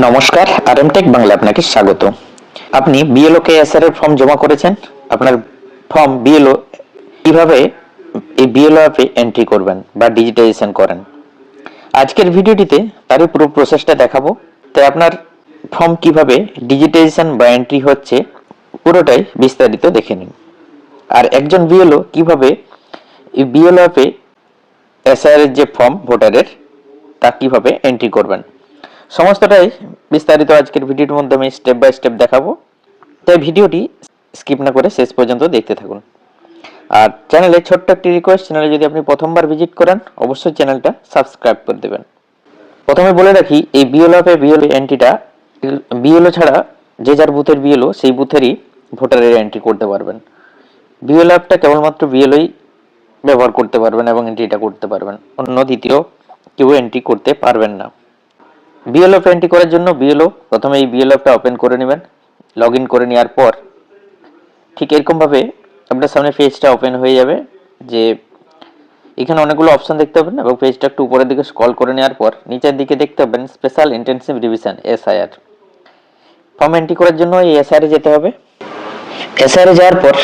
নমস্কার আর টেক বাংলা আপনাকে স্বাগত। আপনি বিএলও কে এর ফর্ম জমা করেছেন, আপনার ফর্ম বিএলও কীভাবে এই বিএলও অ্যাপে এন্ট্রি করবেন বা ডিজিটাইজেশন করেন? আজকের ভিডিওটিতে তারই পুরো প্রসেসটা দেখাবো। তাই আপনার ফর্ম কীভাবে ডিজিটাইজেশন বা এন্ট্রি হচ্ছে, পুরোটাই বিস্তারিত দেখে নিন। আর একজন বিএলও কীভাবে এই বিএলও অ্যাপে এসআর এর যে ফর্ম ভোটারের তা কীভাবে এন্ট্রি করবেন? সমস্তটাই বিস্তারিত আজকের ভিডিওর মধ্যে আমি স্টেপ বাই স্টেপ দেখাবো তাই ভিডিওটি স্কিপ না করে শেষ পর্যন্ত দেখতে থাকুন। আর চ্যানেলে ছোট্ট একটি রিকোয়েস্ট চ্যানেলে যদি আপনি প্রথমবার ভিজিট করেন, অবশ্যই চ্যানেলটা সাবস্ক্রাইব করে দেবেন। প্রথমে বলে রাখি, এই বিএলও অ্যাপে বিএলও এন্ট্রিটা বিএলও ছাড়া যে যার বুথের বিএলও সেই বুথেরই ভোটারের এন্ট্রি করতে পারবেন। বিএলও অ্যাপটা কেবলমাত্র বিএলওই ব্যবহার করতে পারবেন এবং এন্ট্রিটা করতে পারবেন। অন্য দ্বিতীয় কেউ এন্ট্রি করতে পারবেন না। বিএলও এন্ট্রি করার জন্য বিএলও প্রথমে এই বিএলও অ্যাপটা ওপেন করে নেবেন লগ করে নেওয়ার পর, ঠিক এরকমভাবে আপনার সামনে পেজটা ওপেন হয়ে যাবে, যে এখানে অনেকগুলো অপশন দেখতে পাবেন এবং পেজটা একটু উপরের দিকে স্ক্রল করে নেওয়ার পর, নিচের দিকে দেখতে পাবেন special intensive revision SIR form entry করার জন্য এই এসআইআর যেতে হবে। এসআইআর যাওয়ার পর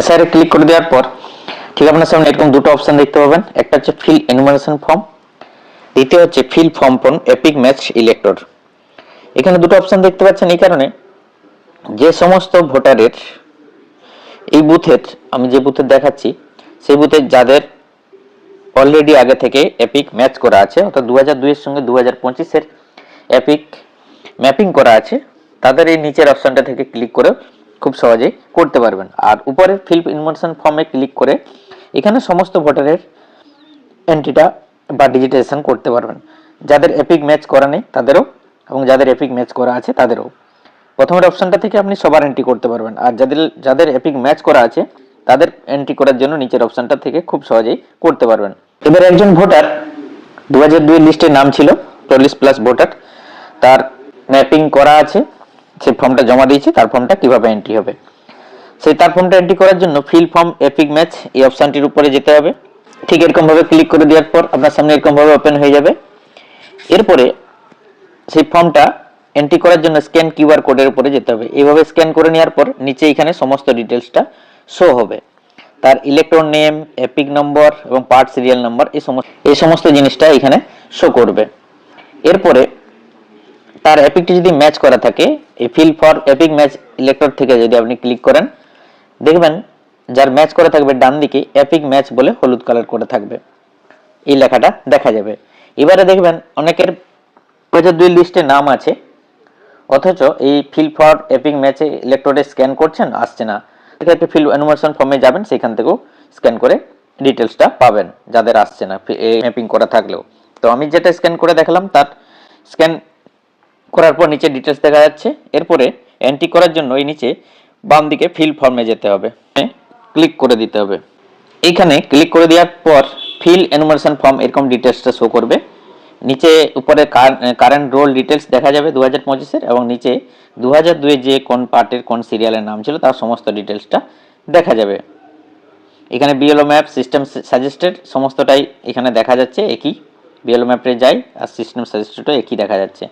এসআইআর ক্লিক করে দেওয়ার পর, ঠিক আপনার সামনে এরকম দুটো অপশন দেখতে পাবেন, একটা হচ্ছে ফিল এনুমারেশন ফর্ম দ্বিতীয় হচ্ছে fill form from EPIC match elector এখানে দুটো অপশন দেখতে পাচ্ছেন এই কারণে। যে সমস্ত ভোটারের এই বুথের, আমি যে বুথের দেখাচ্ছি, সেই বুথের যাদের অলরেডি আগে থেকে এপিক ম্যাচ করা আছে, অর্থাৎ দু হাজার দুইয়ের সঙ্গে দু হাজার পঁচিশের এপিক ম্যাপিং করা আছে, তাদের এই নিচের অপশনটা থেকে ক্লিক করে খুব সহজেই করতে পারবেন। আর উপরে ফিল ইনফরমেশন ফর্মে ক্লিক করে এখানে সমস্ত ভোটারের এন্ট্রিটা বা ডিজিটাইজেশন করতে পারবেন। যাদের এপিক ম্যাচ করা নেই, তাদেরও এবং যাদের এপিক ম্যাচ করা আছে, তাদেরও। প্রথমের অপশনটা থেকে আপনি সবার এন্ট্রি করতে পারবেন। আর যাদের যাদের এপিক ম্যাচ করা আছে, তাদের এন্ট্রি করার জন্য নিচের অপশনটা থেকে খুব সহজেই করতে পারবেন। এবার একজন ভোটার দু হাজার দুই লিস্টে নাম ছিল, চল্লিশ প্লাস ভোটার। তার ম্যাপিং করা আছে, সে ফর্মটা জমা দিয়েছে, তার ফর্মটা কীভাবে এন্ট্রি হবে? সেই তার ফর্মটা এন্ট্রি করার জন্য ফিল ফর্ম এপিক ম্যাচ এই অপশানটির উপরে যেতে হবে। ঠিক এরকম ভাবে ক্লিক করে দেওয়ার পর আপনার সামনে এরকম ভাবে ওপেন হয়ে যাবে। এরপরে সেই ফর্মটা এন্ট্রি করার জন্য স্ক্যান কিউআর কোডের উপরে যেতে হবে। এইভাবে স্ক্যান করে নেওয়ার পর নিচে এখানে সমস্ত ডিটেলসটা শো হবে। তার ইলেকট্রন নেম এপিক নম্বর এবং পার্ট সিরিয়াল নাম্বার এই সমস্ত এই সমস্ত জিনিসটা এখানে শো করবে। এরপরে তার এপিকটি যদি ম্যাচ করা থাকে, এই fill for EPIC match electron থেকে যদি আপনি ক্লিক করেন, দেখবেন যার ম্যাচ করে থাকবে ডান দিকে এপিক ম্যাচ বলে হলুদ কালার করে থাকবে। এই লেখাটা দেখা যাবে। এবারে দেখবেন অনেকের হাজার দুই লিস্টে নাম আছে, অথচ এই ফিল ফর এপিক ম্যাচে ইলেকট্রোডে স্ক্যান করছেন, আসছে না। সেক্ষেত্রে ফিল অ্যানিমেশন ফর্মে যাবেন, সেখান থেকেও স্ক্যান করে ডিটেলসটা পাবেন, যাদের আসছে না ম্যাপিং করা থাকলেও। তো আমি যেটা স্ক্যান করে দেখালাম, তার স্ক্যান করার পর নিচে ডিটেলস দেখা যাচ্ছে, এরপরে এন্ট্রি করার জন্য এই নিচে বাম দিকে ফিল ফর্মে যেতে হবে। ক্লিক করে দিতে হবে। এইখানে ক্লিক করে দেওয়ার পর ফিল এনুমারেশন ফর্ম এরকম ডিটেলসটা শো করবে। নিচে উপরে কারেন্ট রোল ডিটেলস দেখা যাবে দু হাজার পঁচিশের এবং নিচে দু হাজার দুয়ে যে কোন পার্টের কোন সিরিয়ালের নাম ছিল তার সমস্ত ডিটেলসটা দেখা যাবে। এখানে বিএলও ম্যাপ সিস্টেম সাজেস্টেড সমস্তটাই এখানে দেখা যাচ্ছে, একই। বিএলও ম্যাপে যাই আর সিস্টেম সাজেস্টেডও একই দেখা যাচ্ছে।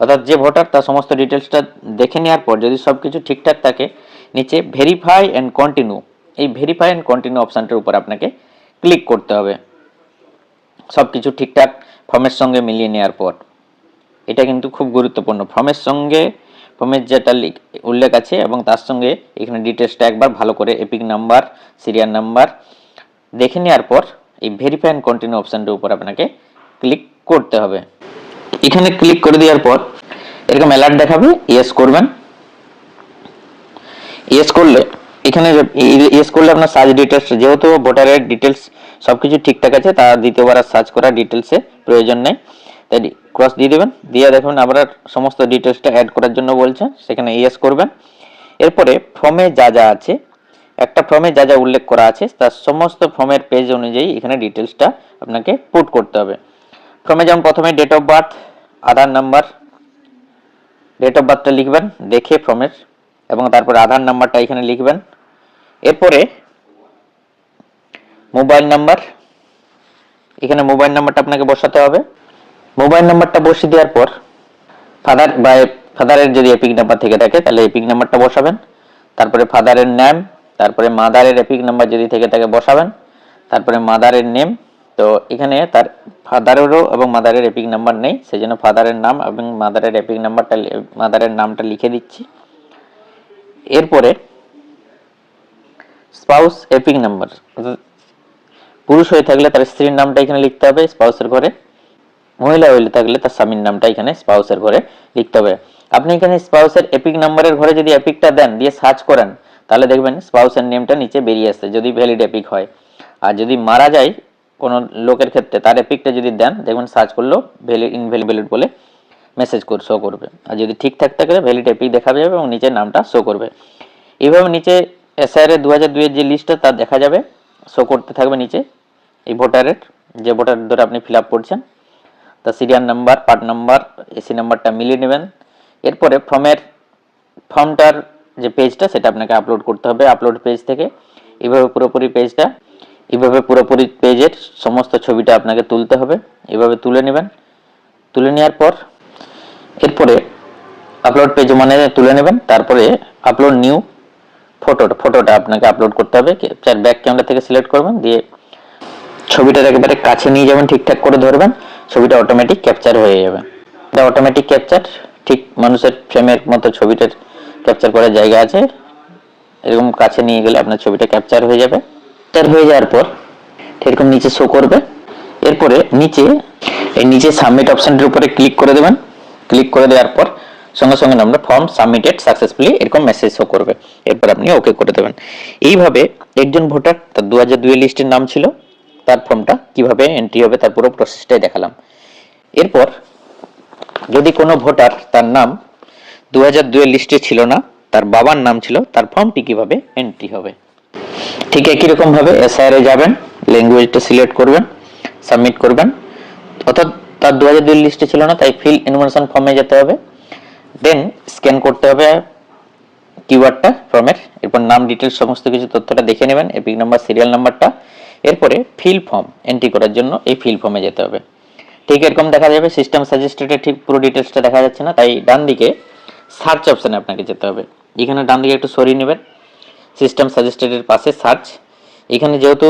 অর্থাৎ যে ভোটার তার সমস্ত ডিটেলসটা দেখে নেওয়ার পর যদি সব কিছু ঠিকঠাক থাকে, নিচে ভেরিফাই অ্যান্ড কন্টিনিউ এই ভেরিফাই অ্যান্ড কন্টিনিউ অপশানটার উপর আপনাকে ক্লিক করতে হবে। সব কিছু ঠিকঠাক ফর্মের সঙ্গে মিলিয়ে নেওয়ার পর। এটা কিন্তু খুব গুরুত্বপূর্ণ। ফর্মের সঙ্গে ফর্মের যেটা উল্লেখ আছে এবং তার সঙ্গে এখানে ডিটেলসটা একবার ভালো করে এপিক নাম্বার সিরিয়াল নাম্বার দেখে নেওয়ার পর এই ভেরিফাই অ্যান্ড কন্টিনিউ অপশানটার উপর আপনাকে ক্লিক করতে হবে। এখানে ক্লিক করে দেওয়ার পর এরকম অ্যালার্ট দেখাবে ইয়েস করবেন। ইয়েস করলে এখানে ইয়েস করলে আপনার সার্চ ডিটেলস যেহেতু ভোটারের ডিটেলস সব কিছু ঠিকঠাক আছে তা দ্বিতীয়বার আর সার্চ করা ডিটেলসে প্রয়োজন নেই। তাই ক্রস দিয়ে দেবেন। দিয়ে দেখুন আবার সমস্ত ডিটেলসটা অ্যাড করার জন্য বলছে, সেখানে ইয়েস করবেন। এরপরে ফর্মে যা যা আছে, একটা ফর্মে যা যা উল্লেখ করা আছে, তার সমস্ত ফর্মের পেজ অনুযায়ী এখানে ডিটেলসটা আপনাকে পুট করতে হবে। ফর্মে যেমন প্রথমে date of birth Aadhaar number date of বার্থটা লিখবেন, দেখে ফর্মের এবং তারপরে আধার নাম্বারটা এখানে লিখবেন। এরপরে মোবাইল নাম্বার, এখানে মোবাইল নাম্বারটা আপনাকে বসাতে হবে। মোবাইল নাম্বারটা বসিয়ে দেওয়ার পর ফাদার বা ফাদারের যদি এপিক নাম্বার থেকে থাকে, তাহলে এপিক নাম্বারটা বসাবেন। তারপরে ফাদারের নাম তারপরে মাদারের এপিক নাম্বার যদি থেকে থাকে বসাবেন। তারপরে মাদারের নেম তো এখানে তার ফাদারেরও এবং মাদারের এপিক নাম্বার নেই। সেই জন্য ফাদারের নাম এবং মাদারের এপিক নাম্বারটা মাদারের নামটা লিখে দিচ্ছি। এরপরে স্পাউস এপিক নাম্বার পুরুষ হয়ে থাকলে তার স্ত্রীর নামটা এখানে লিখতে হবে স্পাউসের ঘরে, মহিলা হইলে থাকলে তার স্বামীর নামটা এখানে স্পাউসের ঘরে লিখতে হবে। আপনি এখানে স্পাউসের এপিক নাম্বারের ঘরে যদি এপিকটা দেন, দিয়ে সার্চ করেন, তাহলে দেখবেন স্পাউসের নেমটা নিচে বেরিয়ে আসছে, যদি ভ্যালিড এপিক হয়। আর যদি মারা যায় কোনো লোকের ক্ষেত্রে, তার এপিকটা যদি দেন, দেখবেন সার্চ করলেও ভ্যালিড ইনভ্যালিড বলে মেসেজ করে শো করবে। আর যদি ঠিকঠাক থাকে ভ্যালিড এপিক দেখা যাবে এবং নিচে নামটা শো করবে। এইভাবে নিচে এসআইআর দু হাজার দুইয়ের যে লিস্টটা তা দেখা যাবে। শো করতে থাকবে নিচে। এই ভোটারের যে ভোটার ধরে আপনি ফিল আপ করছেন তা serial number part number AC নাম্বারটা মিলিয়ে নেবেন। এরপরে ফর্মের ফর্মটার যে পেজটা সেটা আপনাকে আপলোড করতে হবে। আপলোড পেজ থেকে এইভাবে পুরোপুরি পেজটা এইভাবে পুরোপুরি পেজের সমস্ত ছবিটা আপনাকে তুলতে হবে। এভাবে তুলে নেবেন। তুলে নেওয়ার পর এরপরে আপলোড পেজ মানে তুলে নেবেন, তারপরে আপলোড নিউ ফটোটা ফটোটা আপনাকে আপলোড করতে হবে। চার ব্যাক ক্যামেরা থেকে সিলেক্ট করবেন, দিয়ে ছবিটার একেবারে কাছে নিয়ে যাবেন, ঠিকঠাক করে ধরবেন, ছবিটা অটোমেটিক ক্যাপচার হয়ে যাবে। এটা অটোমেটিক ক্যাপচার ঠিক মানুষের ফ্রেমের মতো ছবিটার ক্যাপচার করার জায়গা আছে। এরকম কাছে নিয়ে গেলে আপনার ছবিটা ক্যাপচার হয়ে যাবে। ক্যাপচার হয়ে যাওয়ার পর এরকম নিচে শো করবে। এরপরে নিচে, এই নিচে সাবমিট অপশনটির উপরে ক্লিক করে দেবেন। ক্লিক করে দেওয়ার পর সঙ্গে সঙ্গে আমরা ফর্ম সাবমিটেড সাকসেসফুলি এরকম মেসেজ শো করবে। এরপর আপনি ওকে করে দেবেন। এইভাবে একজন ভোটার তার দু হাজার দুই লিস্টের নাম ছিল, তার ফর্মটা কীভাবে এন্ট্রি হবে তার পুরো প্রসেসটাই দেখালাম। এরপর যদি কোনো ভোটার তার নাম দু হাজার দুয়ের লিস্টে ছিল না, তার বাবার নাম ছিল, তার ফর্মটি কীভাবে এন্ট্রি হবে? ঠিক একই রকম ভাবে এসআইআর যাবেন ল্যাঙ্গুয়েজটা সিলেক্ট করবেন সাবমিট করবেন। অর্থাৎ তার দু হাজার দুই লিস্টে ছিল না, তাই ফিল ইনফরমেশন ফর্মে যেতে হবে। দেন স্ক্যান করতে হবে কিওয়ার্ডটা ফর্মের এরপর নাম ডিটেলস সমস্ত কিছু তথ্যটা দেখে নেবেন এপিক নাম্বার সিরিয়াল নাম্বারটা এরপরে ফিল ফর্ম এন্ট্রি করার জন্য এই ফিল ফর্মে যেতে হবে। ঠিক এরকম দেখা যাবে সিস্টেম সাজেস্টেডে ঠিক পুরো ডিটেলসটা দেখা যাচ্ছে না, তাই ডান দিকে সার্চ অপশানে আপনাকে যেতে হবে। এখানে ডান দিকে একটু সরিয়ে নেবেন। সিস্টেম সাজেস্টেডের পাশে সার্চ এখানে যেহেতু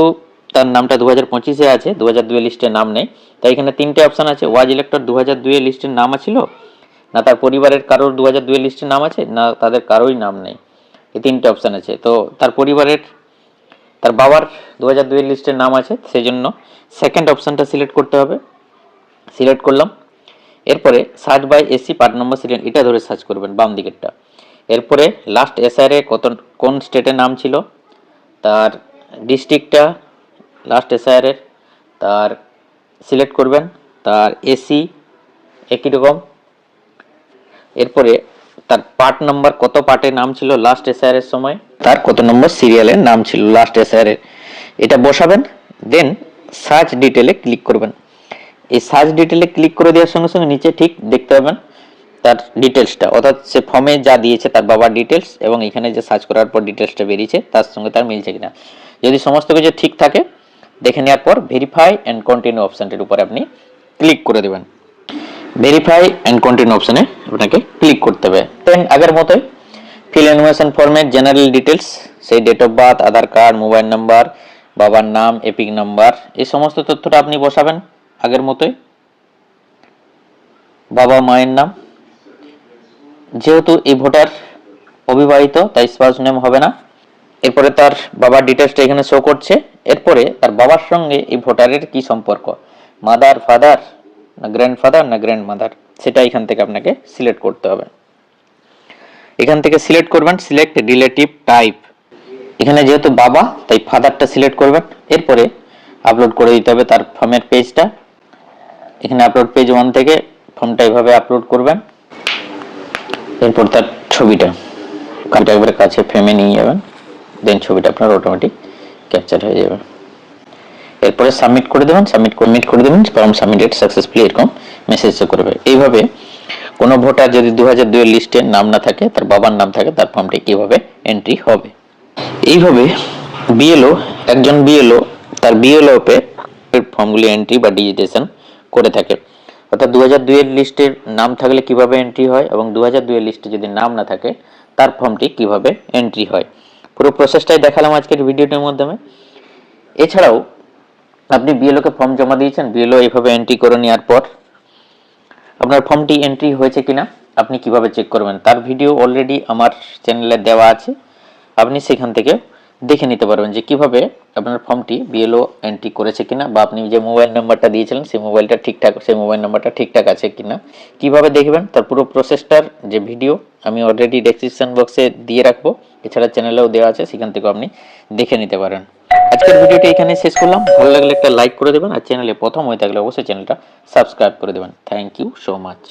তার নামটা দু হাজার পঁচিশে আছে দু হাজার দুয়ে লিস্টে নাম নেই। তাই এখানে তিনটে অপশান আছে, ওয়াজ ইলেক্টর দু হাজার দুয়ে লিস্টের নাম আছিল, না তার পরিবারের কারোর দু হাজার দুয়ে লিস্টের নাম আছে, না তাদের কারোই নাম নেই। এই তিনটে অপশান আছে। তো তার পরিবারের, তার বাবার দু হাজার দুয়ের লিস্টের নাম আছে সেই জন্য সেকেন্ড অপশানটা সিলেক্ট করতে হবে। সিলেক্ট করলাম। এরপরে search by AC part number serial এটা ধরে সার্চ করবেন বাম দিকেরটা। এরপরে লাস্ট এসআরে কত, কোন স্টেটের নাম ছিল, তার ডিস্ট্রিক্টটা লাস্ট এসআইআরের তার সিলেক্ট করবেন, তার এসি একই রকম। এরপরে তার পার্ট নাম্বার কত পার্টের নাম ছিল লাস্ট এসআইআর এর সময়? তার কত নম্বর সিরিয়ালের নাম ছিল লাস্ট এসআইআর এর। এটা বসাবেন দেন সার্চ ডিটেলে ক্লিক করবেন। এই সার্চ ডিটেলে ক্লিক করে দেওয়ার সঙ্গে সঙ্গে নিচে ঠিক দেখতে পাবেন তার ডিটেলসটা অর্থাৎ সে ফর্মে যা দিয়েছে তার বাবার ডিটেলস এবং এখানে যে সার্চ করার পর ডিটেলসটা বেরিয়েছে, তার সঙ্গে তার মিলছে কিনা। যদি সমস্ত কিছু ঠিক থাকে দেখে নেওয়ার পর ভেরিফাই অ্যান্ড কন্টিনিউ অপশানটির উপর আপনি ক্লিক করে দেবেন। ভেরিফাই অ্যান্ড কন্টিনিউ অপশানে আপনাকে ক্লিক করতে হবে। দেন আগের মতোই ফিল অ্যানিমেশন ফর্মের জেনারেল ডিটেলস সেই date of birth Aadhaar card mobile number বাবার নাম, এপিক নাম্বার, এই সমস্ত তথ্যটা আপনি বসাবেন আগের মতোই। বাবা মায়ের নাম। যেহেতু এই ভোটার অবিবাহিত, তাই স্পাউস নেম হবে না। এরপরে তার বাবার ডিটেলসটা এখানে শো করছে। এরপরে তার বাবার সঙ্গে এই ভোটারের কি সম্পর্ক? মাদার ফাদার না গ্র্যান্ড ফাদার না গ্র্যান্ড মাদার সেটা এখান থেকে আপনাকে সিলেক্ট করতে হবে। এখান থেকে সিলেক্ট করবেন সিলেক্ট রিলেটিভ টাইপ এখানে যেহেতু বাবা, তাই ফাদারটা সিলেক্ট করবেন। এরপরে আপলোড করে দিতে হবে তার ফর্মের পেজটা এখানে আপলোড পেজ ওয়ান থেকে ফর্মটা এইভাবে আপলোড করবেন। এরপর তার ছবিটা। একবারে কাছে ফ্রেমে নিয়ে যাবেন। দেন ছবিটা আপনার অটোমেটিক ক্যাপচার হয়ে যাবে। এরপরে সাবমিট করে দেবেন সাবমিট কমিট করে দেবেন ফর্ম সাবমিটেড সাকসেসফুলি এরকম মেসেজ করবে। এইভাবে কোনো ভোটার যদি দু হাজার দুইয়ের লিস্টে নাম না থাকে, তার বাবার নাম থাকে, তার ফর্মটি কীভাবে এন্ট্রি হবে? এইভাবে বিএলও একজন বিএলও তার বিএলওপে ফর্মগুলি এন্ট্রি বা ডিজিটেশন করে থাকে। অর্থাৎ দু হাজার দুইয়ের লিস্টের নাম থাকলে কীভাবে এন্ট্রি হয় এবং দু হাজার লিস্টে যদি নাম না থাকে, তার ফর্মটি কীভাবে এন্ট্রি হয়? পুরো প্রসেসটাই দেখালাম আজকের ভিডিওটির মাধ্যমে। এছাড়াও, আপনি বিএলওকে ফর্ম জমা দিয়েছেন বিএলও এইভাবে এন্ট্রি করে নেওয়ার পর আপনার ফর্মটি এন্ট্রি হয়েছে কিনা, আপনি কীভাবে চেক করবেন, তার ভিডিও অলরেডি আমার চ্যানেলে দেওয়া আছে। আপনি সেখান থেকে দেখে নিতে পারবেন যে কীভাবে আপনার ফর্মটি বিএলও এন্ট্রি করেছে কিনা, বা আপনি যে মোবাইল নাম্বারটা দিয়েছিলেন, সেই মোবাইলটা ঠিকঠাক, সেই মোবাইল নাম্বারটা ঠিকঠাক আছে কিনা, কীভাবে দেখবেন, তার পুরো প্রসেসটার যে ভিডিও আমি অলরেডি ডেসক্রিপশন বক্সে দিয়ে রাখব। এছাড়া চ্যানেলেও দেওয়া আছে, সেখান থেকেও আপনি দেখে নিতে পারেন। আজকের ভিডিওটি এখানে শেষ করলাম। ভালো লাগলে একটা লাইক করে দেবেন, আর চ্যানেলে প্রথম হয়ে থাকলে অবশ্যই চ্যানেলটা সাবস্ক্রাইব করে দেবেন। Thank you so much